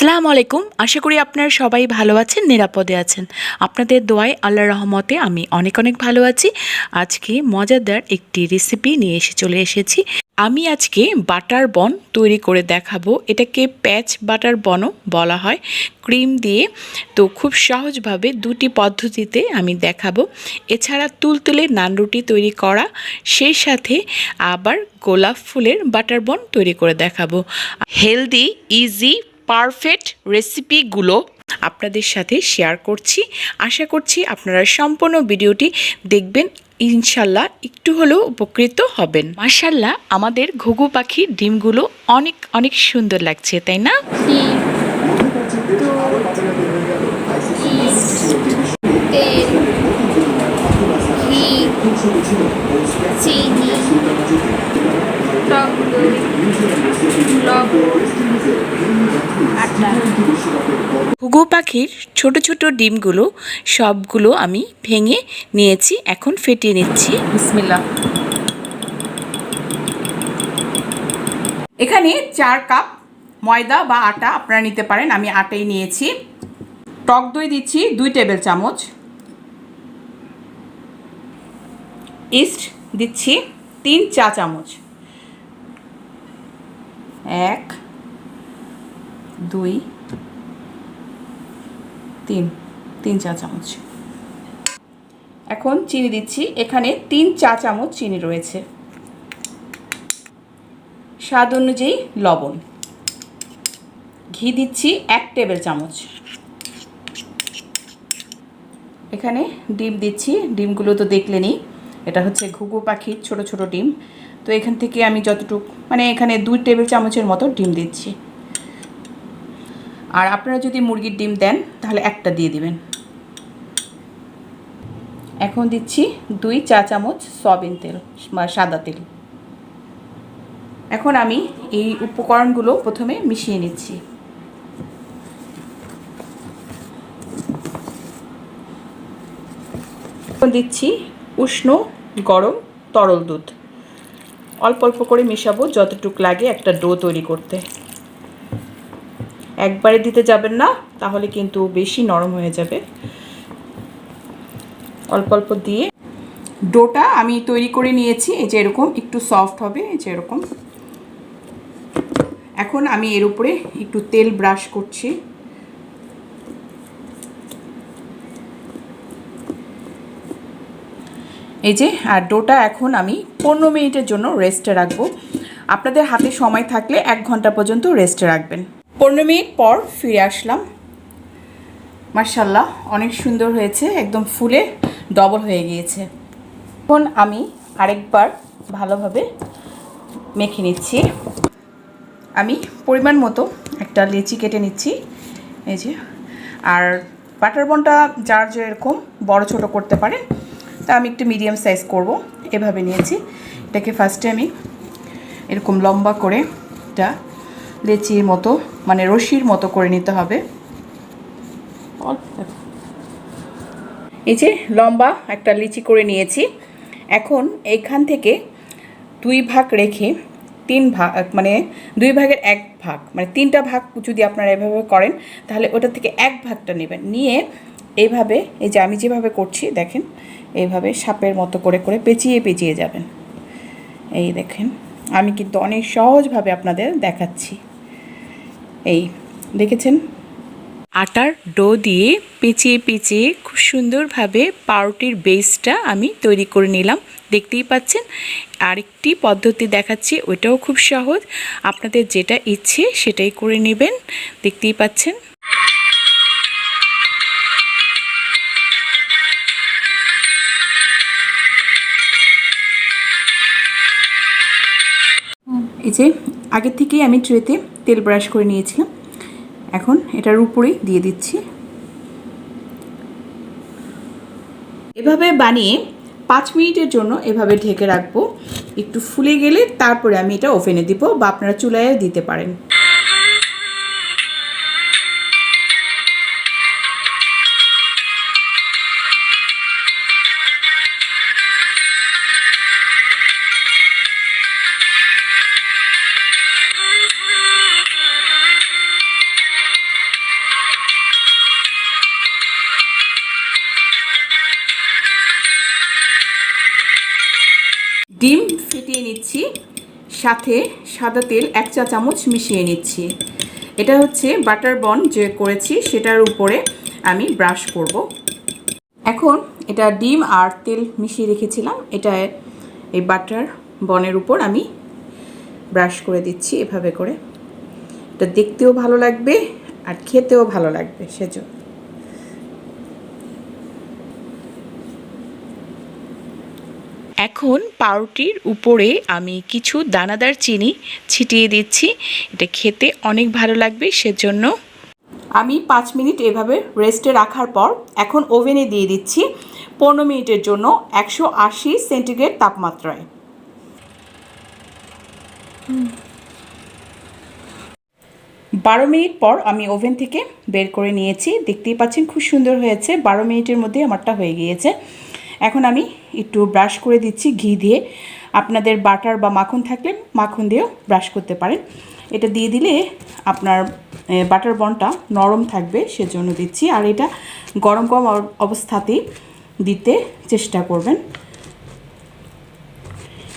আসসালামু আলাইকুম। আশা করি আপনারা সবাই ভালো আছেন, নিরাপদে আছেন। আপনাদের দোয়ায় আল্লাহ রহমতে আমি অনেক অনেক ভালো আছি। আজকে মজাদার একটি রেসিপি নিয়ে এসে চলে এসেছি। আমি আজকে বাটার বন তৈরি করে দেখাবো। এটাকে প্যাচ বাটার বনও বলা হয়। ক্রিম দিয়ে তো খুব সহজভাবে দুটি পদ্ধতিতে আমি দেখাবো। এছাড়া তুলতুলে নান রুটি তৈরি করা, সেই সাথে আবার গোলাপ ফুলের বাটার বন তৈরি করে দেখাবো। হেলদি ইজি পারফেক্ট রেসিপিগুলো আপনাদের সাথে শেয়ার করছি আশা করছি আপনারা সম্পূর্ণ ভিডিওটি দেখবেন ইনশাল্লাহ একটু হলেও উপকৃত হবেন মাশাল্লাহ আমাদের ঘুঘু পাখির ডিমগুলো অনেক অনেক সুন্দর লাগছে তাই না চিনি ঘুঘু পাখির ছোট ছোট ডিমগুলো সবগুলো আমি ভেঙে নিয়েছি, এখন ফেটিয়ে নিচ্ছি। বিসমিল্লা এখানে চার কাপ ময়দা বা আটা আপনারা নিতে পারেন, আমি আটাই নিয়েছি। টক দই দিচ্ছি দুই টেবিল চামচ। ইস্ট দিচ্ছি তিন চা চামচ। এক, দুই, তিন। তিন চা চামচ। এখন চিনি দিচ্ছি। এখানে তিন চা চামচ চিনি রয়েছে। স্বাদ অনুযায়ী লবণ। ঘি দিচ্ছি এক টেবিল চামচ। এখানে ডিম দিচ্ছি। ডিমগুলো তো দেখলেনই। এটা হচ্ছে ঘুঘু পাখির ছোট ছোট ডিম। তো এখান থেকে আমি যতটুকু মানে এখানে দুই টেবিল চামচের মতো ডিম দিচ্ছি। আর আপনারা যদি মুরগির ডিম দেন, তাহলে একটা দিয়ে দিবেন। এখন দিচ্ছি দুই চা চামচ সয়াবিন তেল, বা সাদা তেল। এখন আমি এই উপকরণগুলো প্রথমে মিশিয়ে নিচ্ছি। দিচ্ছি উষ্ণ গরম তরল দুধ। অল্প অল্প করে মেশাবো, যতটুক লাগে একটা ডো তৈরি করতে। একবারে দিতে যাবেন না, তাহলে কিন্তু বেশি নরম হয়ে যাবে। অল্প অল্প দিয়ে ডোটা আমি তৈরি করে নিয়েছি, এই যে এরকম, একটু সফট হবে, এই যে এরকম। এখন আমি এর উপরে একটু তেল ব্রাশ করছি। এই যে, আর ডোটা এখন আমি পনেরো মিনিটের জন্য রেস্টে রাখব। আপনাদের হাতে সময় থাকলে এক ঘণ্টা পর্যন্ত রেস্টে রাখবেন। পনেরো মিনিট পর ফিরে আসলাম। মার্শাল্লাহ অনেক সুন্দর হয়েছে, একদম ফুলে ডবল হয়ে গিয়েছে। এখন আমি আরেকবার ভালোভাবে মেখে নিচ্ছি। আমি পরিমাণ মতো একটা লেচি কেটে নিচ্ছি। এই যে, আর বাটার বনটা যার যেরকম, বড় ছোট করতে পারেন। তা আমি একটু মিডিয়াম সাইজ করব। এভাবে নিয়েছি। এটাকে ফার্স্টে আমি এরকম লম্বা করে এটা লেচির মতো মানে রশির মতো করে নিতে হবে। এই যে লম্বা একটা লিচি করে নিয়েছি। এখন এইখান থেকে দুই ভাগ রেখে তিন ভাগ মানে দুই ভাগের এক ভাগ মানে তিনটা ভাগ যদি আপনারা এভাবে করেন, তাহলে ওটা থেকে এক ভাগটা নেবেন। নিয়ে এইভাবে, এই যে আমি যেভাবে করছি, দেখেন এইভাবে সাপের মতো করে করে পেঁচিয়ে পেঁচিয়ে যাবেন। এই দেখেন, আমি কিন্তু অনেক সহজভাবে আপনাদের দেখাচ্ছি। এই, দেখেছেন? আটার ডো দিয়ে পেঁচিয়ে পেঁচিয়ে খুব সুন্দরভাবে পাউরুটির বেসটা আমি তৈরি করে নিলাম। দেখতেই পাচ্ছেন, আরেকটি পদ্ধতি দেখাচ্ছি, ওইটাও খুব সহজ। আপনাদের যেটা ইচ্ছে সেটাই করে নেবেন। দেখতেই পাচ্ছেন? এই যে আগের থেকেই আমি ট্রেতে তেল ব্রাশ করে নিয়েছিলাম। এখন এটার উপরেই দিয়ে দিচ্ছি। এভাবে বানিয়ে পাঁচ মিনিটের জন্য এভাবে ঢেকে রাখব। একটু ফুলে গেলে তারপরে আমি এটা ওভেনে দিব বা আপনারা চুলায় দিতে পারেন। সাথে সাদা তেল এক চা চামচ মিশিয়ে নিচ্ছি। এটা হচ্ছে বাটার বন যে করেছি, সেটার উপরে আমি ব্রাশ করব। এখন এটা ডিম আর তেল মিশিয়ে রেখেছিলাম। এটা এই বাটার বনের উপর আমি ব্রাশ করে দিচ্ছি এভাবে করে। এটা দেখতেও ভালো লাগবে আর খেতেও ভালো লাগবে, সেজন্য। এখন পাউরুটির উপরে আমি কিছু দানাদার চিনি ছিটিয়ে দিচ্ছি। এটা খেতে অনেক ভালো লাগবে, সেজন্য আমি পাঁচ মিনিট এভাবে রেস্টে রাখার পর এখন ওভেনে দিয়ে দিচ্ছি পনেরো মিনিটের জন্য একশো আশি সেন্টিগ্রেড তাপমাত্রায়। বারো মিনিট পর আমি ওভেন থেকে বের করে নিয়েছি। দেখতেই পাচ্ছেন খুব সুন্দর হয়েছে। বারো মিনিটের মধ্যে আমারটা হয়ে গিয়েছে। এখন আমি একটু ব্রাশ করে দিচ্ছি, ঘি দিয়ে। আপনাদের বাটার বা মাখন থাকলে মাখন দিয়েও ব্রাশ করতে পারেন। এটা দিয়ে দিলে আপনার বাটার বনটা নরম থাকবে, সেজন্য দিচ্ছি। আর এটা গরম গরম অবস্থাতেই দিতে চেষ্টা করবেন।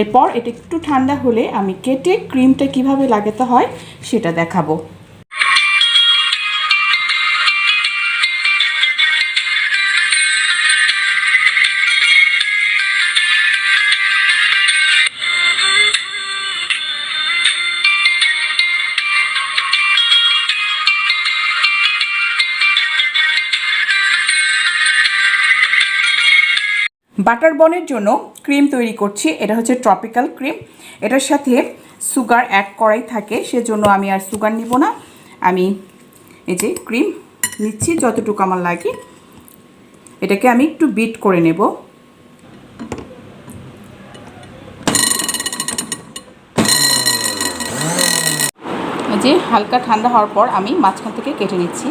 এরপর এটা একটু ঠান্ডা হলে আমি কেটে ক্রিমটা কীভাবে লাগাতে হয়, সেটা দেখাবো। বাটার বনের জন্য ক্রিম তৈরি করছি। এটা হচ্ছে ট্রপিক্যাল ক্রিম। এটার সাথে সুগার অ্যাড করাই থাকে, সেজন্য আমি আর সুগার নিব না। আমি এই যে ক্রিম নিচ্ছি, যতটুকু আমার লাগে। এটাকে আমি একটু বিট করে নেব। যে হালকা ঠান্ডা হওয়ার পর আমি মাঝখান থেকে কেটে নিচ্ছি।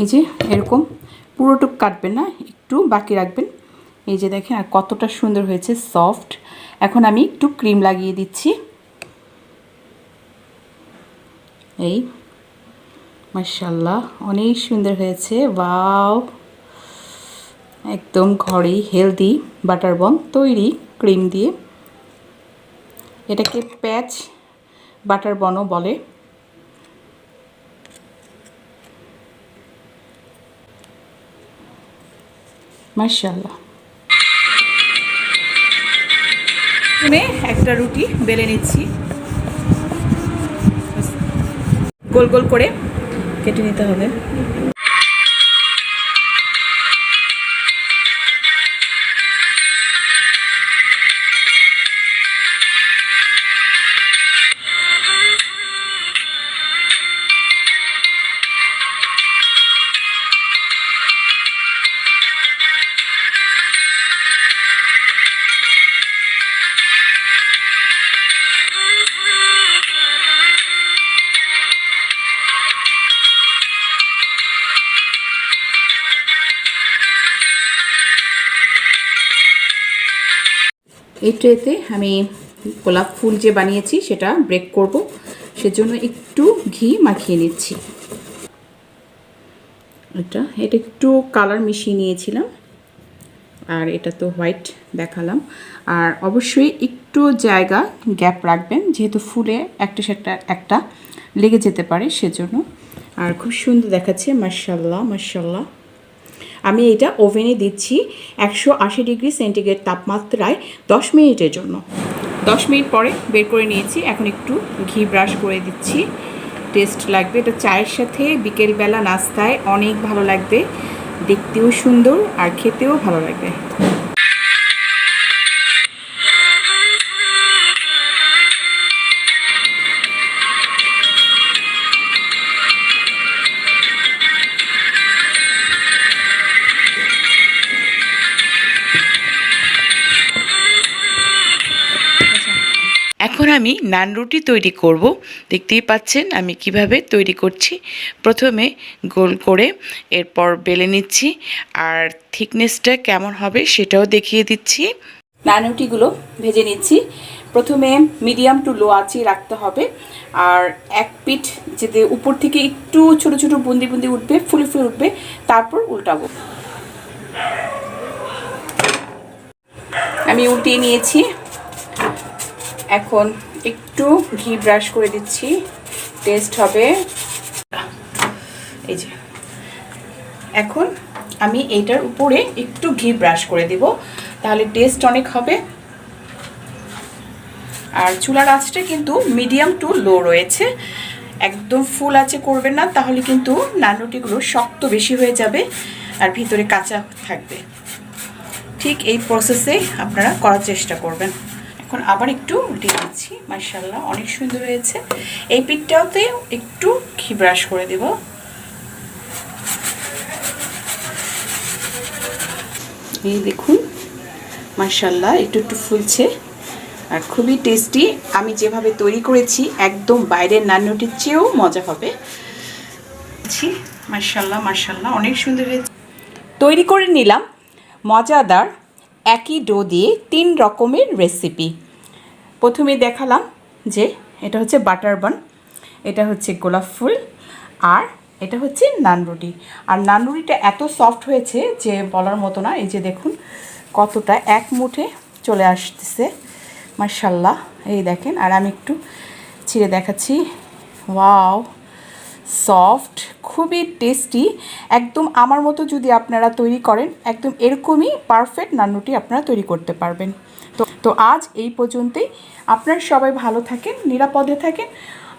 এই যে এরকম। পুরোটুক কাটবেন না, একটু বাকি রাখবেন। এই যে দেখেন, আর কতটা সুন্দর হয়েছে, সফট। এখন আমি একটু ক্রিম লাগিয়ে দিচ্ছি। এই মার্শাল্লাহ অনেক সুন্দর হয়েছে, ওয়াও। একদম ঘরেই হেলদি বাটার বন তৈরি ক্রিম দিয়ে। এটাকে প্যাচ বাটার বনও বলে। মার্শাল্লাহ প্রথমে একটা রুটি বেলে নিচ্ছি। গোল গোল করে কেটে নিতে হবে। এই ট্রেতে আমি গোলাপ ফুল যে বানিয়েছি, সেটা ব্রেক করব। সেজন্য একটু ঘি মাখিয়ে নিচ্ছি। এটা এটা একটু কালার মিশিয়ে নিয়েছিলাম। আর এটা তো হোয়াইট দেখালাম। আর অবশ্যই একটু জায়গা গ্যাপ রাখবেন, যেহেতু ফুলে একটা সেটা একটা লেগে যেতে পারে সেজন্য। আর খুব সুন্দর দেখাচ্ছে মার্শাল্লাহ মার্শাল্লাহ আমি এটা ওভেনে দিচ্ছি একশো আশি ডিগ্রি সেন্টিগ্রেড তাপমাত্রায় দশ মিনিটের জন্য। দশ মিনিট পরে বের করে নিয়েছি, এখন একটু ঘি ব্রাশ করে দিচ্ছি। টেস্ট লাগবে, এটা চায়ের সাথে বিকেলবেলা নাস্তায় অনেক ভালো লাগবে, দেখতেও সুন্দর আর খেতেও ভালো লাগবে। আমি নান রুটি তৈরি করব। দেখতেই পাচ্ছেন, আমি কীভাবে তৈরি করছি। প্রথমে গোল করে এরপর বেলে নিচ্ছি আর থিকনেসটা কেমন হবে সেটাও দেখিয়ে দিচ্ছি। নানুটিগুলো ভেজে নিচ্ছি। প্রথমে মিডিয়াম টু লো আঁচে রাখতে হবে আর এক পিঠ যেতে উপর থেকে একটু ছোট ছোট বুন্দি বুন্দি উঠবে, ফুলে ফুলে উঠবে, তারপর উল্টাবো। আমি উল্টিয়ে নিয়েছি। এখন একটু ঘি ব্রাশ করে দিচ্ছি। টেস্ট হবে। এই যে। এখন আমি এইটার উপরে একটু ঘি ব্রাশ করে দেব। তাহলে টেস্ট অনেক হবে। আর চুলার আঁচটা কিন্তু মিডিয়াম টু লো রয়েছে। একদম ফুল আছে করবেন না, তাহলে কিন্তু নানরুটিগুলো শক্ত বেশি হয়ে যাবে আর ভিতরে কাঁচা থাকবে। ঠিক এই প্রসেসে আপনারা করার চেষ্টা করবেন। এখন আবার একটু উল্টে দিচ্ছি মার্শাল্লাহ অনেক সুন্দর হয়েছে। এই পিঠটাতে একটু ঘি ব্রাশ করে দেব। এই দেখুন মার্শাল্লাহ একটু একটু ফুলছে আর খুবই টেস্টি আমি যেভাবে তৈরি করেছি, একদম বাইরের নান্নটির চেয়েও মজা হবে। মার্শাল্লাহ মার্শাল্লাহ অনেক সুন্দর হয়েছে। তৈরি করে নিলাম, মজাদার একই ডো দিয়ে তিন রকমের রেসিপি প্রথমে দেখালাম যে এটা হচ্ছে বাটার বান, এটা হচ্ছে গোলাপ ফুল, আর এটা হচ্ছে নানরুটি আর নানরুটিটা এত সফট হয়েছে যে বলার মতো না, এই যে দেখুন কতটা এক মুঠে চলে আসতেছে মার্শাল্লাহ এই দেখেন, আর আমি একটু ছিঁড়ে দেখাচ্ছি। ওয়াও সফট খুবই টেস্টি একদম আমার মতো যদি আপনারা তৈরি করেন, একদম এরকমই পারফেক্ট নান্নুটি আপনারা তৈরি করতে পারবেন। তো আজ এই পর্যন্তই। আপনার সবাই ভালো থাকেন, নিরাপদে থাকেন।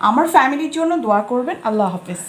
আমার ফ্যামিলির জন্য দোয়া করবেন। আল্লাহ হাফেজ।